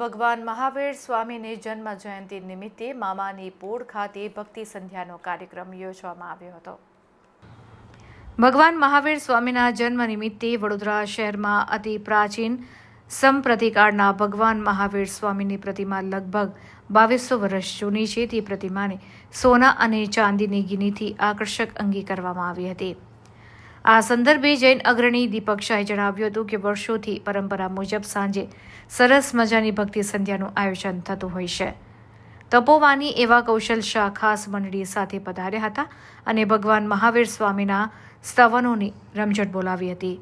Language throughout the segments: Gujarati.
ભગવાન મહાવીર સ્વામીની જન્મ જયંતિ નિમિત્તે મામાની પોળ ખાતે ભક્તિ સંધ્યાનો કાર્યક્રમ યોજવામાં આવ્યો હતો. ભગવાન મહાવીર સ્વામીના જન્મ નિમિત્તે વડોદરા શહેરમાં અતિ પ્રાચીન સંપ્રતિકાળના ભગવાન મહાવીર સ્વામીની પ્રતિમા લગભગ બાવીસો વર્ષ જૂની છે. તે પ્રતિમાને સોના અને ચાંદીની ગિનીથી આકર્ષક અંગી કરવામાં આવી હતી. આ સંદર્ભે જૈન અગ્રણી દીપક શાહે જણાવ્યું હતું કે વર્ષોથી પરંપરા મુજબ સાંજે સરસ મજાની ભક્તિ સંધ્યાનું આયોજન થતું હોય છે. તપોવાની એવા કૌશલ શાહ ખાસ મંડળી સાથે પધાર્યા હતા અને ભગવાન મહાવીર સ્વામીના સ્તવનોની રમઝટ બોલાવી હતી.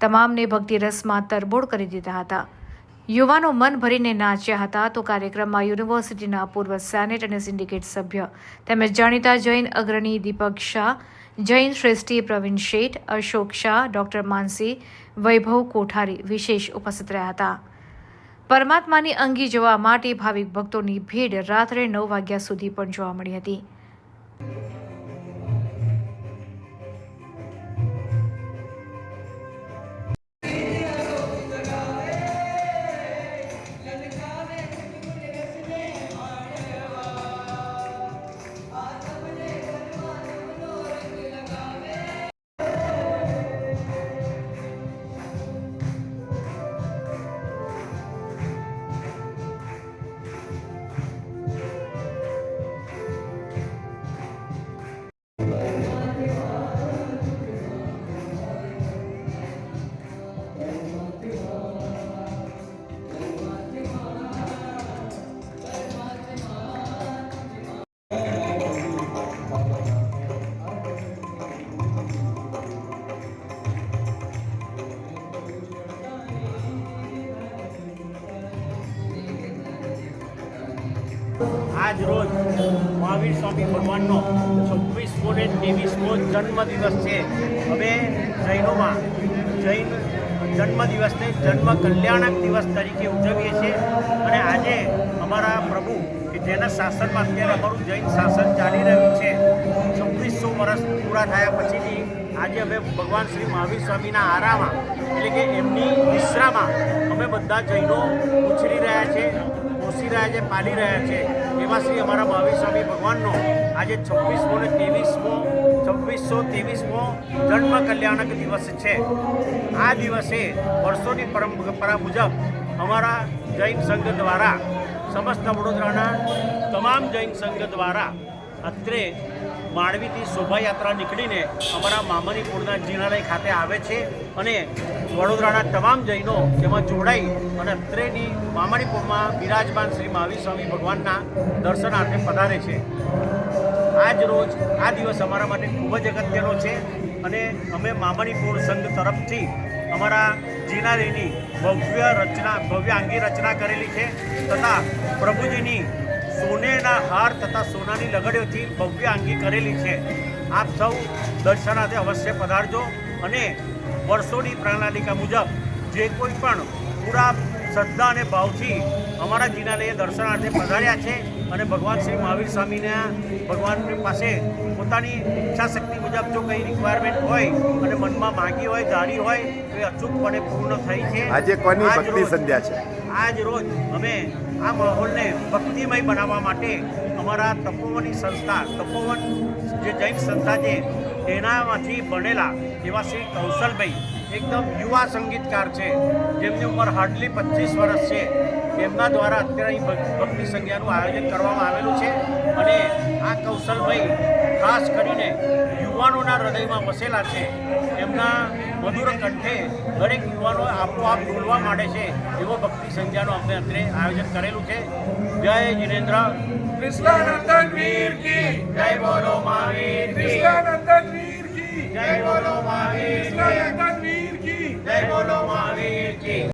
તમામને ભક્તિ રસમાં તરબોળ કરી દીધા હતા. યુવાનો મન ભરીને નાચ્યા હતા તો કાર્યક્રમમાં યુનિવર્સિટીના પૂર્વ સેનેટ અને સિન્ડિકેટ સભ્ય તેમજ જાણીતા જૈન અગ્રણી દીપક શાહ જૈન શ્રેષ્ઠી પ્રવીણ શેઠ, અશોક શાહ, ડોક્ટર માનસી, વૈભવ કોઠારી વિશેષ ઉપસ્થિત રહ્યા હતા. પરમાત્માની અંગી જોવા માટે ભાવિક ભક્તોની ભીડ રાત્રે નવ વાગ્યા સુધી પણ જોવા મળી હતી. આજ રોજ મહાવીર સ્વામી ભગવાનનો છવ્વીસમો ને ત્રેવીસમો જન્મદિવસ છે. હવે જૈનોમાં જૈન જન્મદિવસને જન્મ કલ્યાણક દિવસ તરીકે ઉજવીએ છીએ. અને આજે અમારા પ્રભુ કે જેના શાસનમાં અત્યારે અમારું જૈન શાસન ચાલી રહ્યું છે, છવ્વીસો વર્ષ પૂરા થયા પછીની આજે અમે ભગવાન શ્રી મહાવીર સ્વામીના આરામાં એટલે કે એમની વિશ્રામાં અમે બધા જૈનો ઉછરી રહ્યા છે પોષી રહ્યા છે પાલી રહ્યા છે. એવા શ્રી અમારા મહાવીર સ્વામી ભગવાનનો આજે છવ્વીસમો ને ત્રેવીસમો, છવ્વીસો ત્રેવીસમો જન્મ કલ્યાણક દિવસ છે. આ દિવસે વર્ષોની પરંપરા મુજબ અમારા જૈન સંઘ દ્વારા, સમસ્ત વડોદરાના તમામ જૈન સંઘ દ્વારા અત્રે માળવીથી શોભાયાત્રા નીકળીને અમારા મામનીપુરના જીણાલય ખાતે આવે છે અને વડોદરાના તમામ જૈનો તેમાં જોડાઈ અને અત્રેની મામણીપુરમાં બિરાજમાન શ્રી મહાવીર સ્વામી ભગવાનના દર્શનાર્થે પધારે છે. આજ રોજ, આ દિવસ અમારા માટે ખૂબ જ અગત્યનો છે અને અમે મામણીપુર સંઘ તરફથી અમારા જીનાલયની ભવ્ય રચના, ભવ્ય અંગી રચના કરેલી છે તથા પ્રભુજીની સોનેના હાર તથા સોનાની લગડીઓથી ભવ્ય આંગી કરેલી છે. આપ સૌ દર્શનાર્થે અવશ્ય પધારજો અને વર્ષોની પ્રણાલિકા મુજબ જે કોઈ પણ પૂરા શ્રદ્ધા અને ભાવથી અમારા જિનાલયે દર્શનાર્થે પધાર્યા છે અને ભગવાન શ્રી મહાવીર સ્વામીના ભગવાનની પાસે પોતાની ઈચ્છા શક્તિ મુજબ જો કંઈ રિક્વાયરમેન્ટ હોય અને મનમાં માગી હોય ધારી હોય તો એ અચૂકપણે પૂર્ણ થઈ છે. આજે કોની ભક્તિ સંધ્યા છે? આજ રોજ અમે આ માહોલને ભક્તિમય બનાવવા માટે અમારા તપોવનની સંસ્થા, તપોવન જે જૈન સંસ્થા છે, તેનામાંથી બનેલા એવા શ્રી કૌશલભાઈ, એકદમ યુવા સંગીતકાર છે, જેમની ઉંમર હાર્ડલી પચીસ વર્ષ છે. એમના દ્વારા અત્યારે અહીં ભક- ભક્તિ સંધ્યાનું આયોજન કરવામાં આવેલું છે. અને આ કૌશલભાઈ ખાસ કરીને યુવાનોના હૃદયમાં વસેલા છે. એમના મધુર કંઠે દરેક યુવાનો આપોઆપ બોલવા માંડે છે. એવો ભક્તિ સંધ્યાનું અમને અત્રે આયોજન કરેલું છે. જય જીનેન્દ્ર. કૃષ્ણ વીર